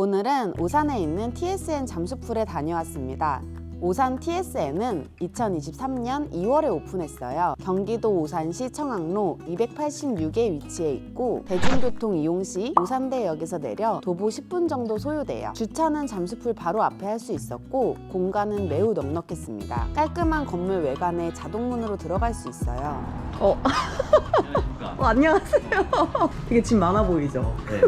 오늘은 오산에 있는 TSN 잠수풀에 다녀왔습니다. 오산 TSN은 2023년 2월에 오픈했어요. 경기도 오산시 청학로 286에 위치해 있고 대중교통 이용 시 오산대역에서 내려 도보 10분 정도 소요돼요. 주차는 잠수풀 바로 앞에 할 수 있었고 공간은 매우 넉넉했습니다. 깔끔한 건물 외관에 자동문으로 들어갈 수 있어요. 어. 어, 안녕하세요. 되게 짐 많아 보이죠? 네.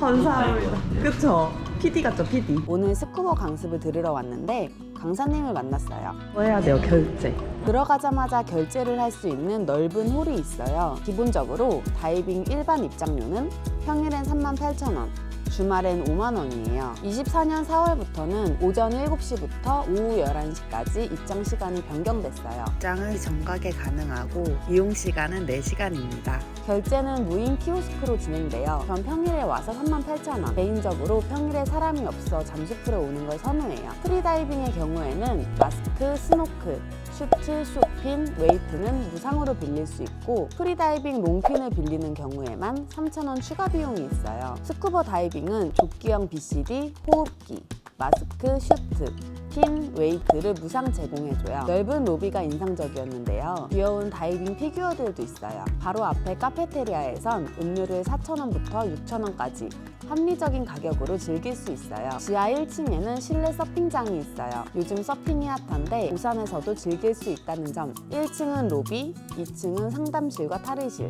감사합니다. 그쵸? PD 같죠, PD? 오늘 스쿠버 강습을 들으러 왔는데 강사님을 만났어요. 뭐 해야 돼요, 결제? 들어가자마자 결제를 할 수 있는 넓은 홀이 있어요. 기본적으로 다이빙 일반 입장료는 평일엔 38,000원, 주말엔 5만 원이에요. 24년 4월부터는 오전 7시부터 오후 11시까지 입장 시간이 변경됐어요. 입장은 정각에 가능하고 이용 시간은 4시간입니다. 결제는 무인 키오스크로 진행돼요. 전 평일에 와서 38,000원. 개인적으로 평일에 사람이 없어 잠수풀에 오는 걸 선호해요. 프리다이빙의 경우에는 마스크, 스노클, 슈트, 쇼핀, 웨이트는 무상으로 빌릴 수 있고 프리다이빙 롱핀을 빌리는 경우에만 3,000원 추가 비용이 있어요. 스쿠버 다이빙은 조끼형 BCD, 호흡기, 마스크, 슈트, 핀, 웨이트를 무상 제공해줘요. 넓은 로비가 인상적이었는데요. 귀여운 다이빙 피규어들도 있어요. 바로 앞에 카페테리아에선 음료를 4,000원부터 6,000원까지 합리적인 가격으로 즐길 수 있어요. 지하 1층에는 실내 서핑장이 있어요. 요즘 서핑이 핫한데 부산에서도 즐길 수 있다는 점. 1층은 로비, 2층은 상담실과 탈의실,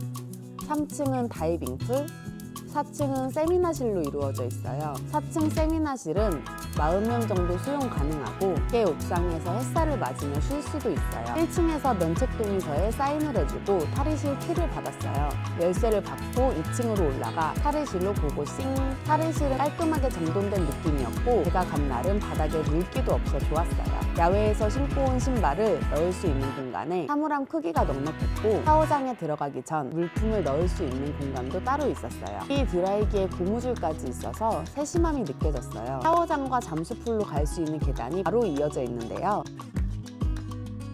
3층은 다이빙풀, 4층은 세미나실로 이루어져 있어요. 4층 세미나실은 40명 정도 수용 가능하고 깨 옥상에서 햇살을 맞으며 쉴 수도 있어요. 1층에서 면책 동의서에 사인을 해주고 탈의실 키를 받았어요. 열쇠를 받고 2층으로 올라가 탈의실로 보고 싱 탈의실은 깔끔하게 정돈된 느낌이었고 제가 간 날은 바닥에 물기도 없어 좋았어요. 야외에서 신고 온 신발을 넣을 수 있는 공간에 사물함 크기가 넉넉했고 샤워장에 들어가기 전 물품을 넣을 수 있는 공간도 따로 있었어요. 이 드라이기에 고무줄까지 있어서 세심함이 느껴졌어요. 샤워장과 잠수풀로 갈 수 있는 계단이 바로 이어져 있는데요.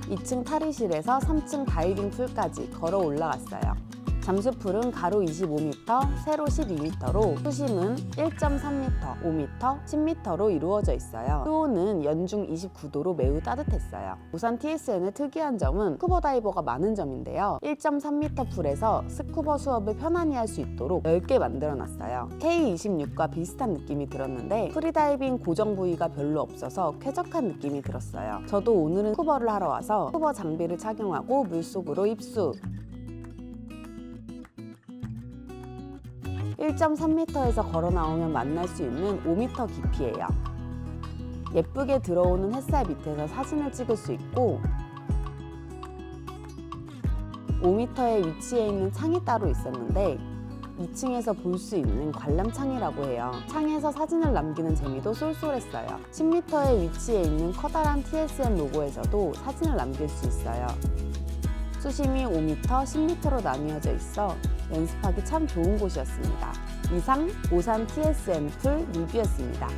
2층 탈의실에서 3층 다이빙 풀까지 걸어 올라갔어요. 잠수풀은 가로 25m, 세로 12m로 수심은 1.3m, 5m, 10m로 이루어져 있어요. 수온은 연중 29도로 매우 따뜻했어요. 부산 TSN의 특이한 점은 스쿠버 다이버가 많은 점인데요. 1.3m 풀에서 스쿠버 수업을 편안히 할 수 있도록 넓게 만들어 놨어요. K26과 비슷한 느낌이 들었는데 프리다이빙 고정 부위가 별로 없어서 쾌적한 느낌이 들었어요. 저도 오늘은 스쿠버를 하러 와서 스쿠버 장비를 착용하고 물속으로 입수. 1.3m에서 걸어 나오면 만날 수 있는 5m 깊이에요. 예쁘게 들어오는 햇살 밑에서 사진을 찍을 수 있고 5m에 위치해 있는 창이 따로 있었는데 2층에서 볼 수 있는 관람창이라고 해요. 창에서 사진을 남기는 재미도 쏠쏠했어요. 10m에 위치해 있는 커다란 TSM 로고에서도 사진을 남길 수 있어요. 수심이 5m, 10m로 나뉘어져 있어 연습하기 참 좋은 곳이었습니다. 이상 오산 TSM 풀 리뷰였습니다.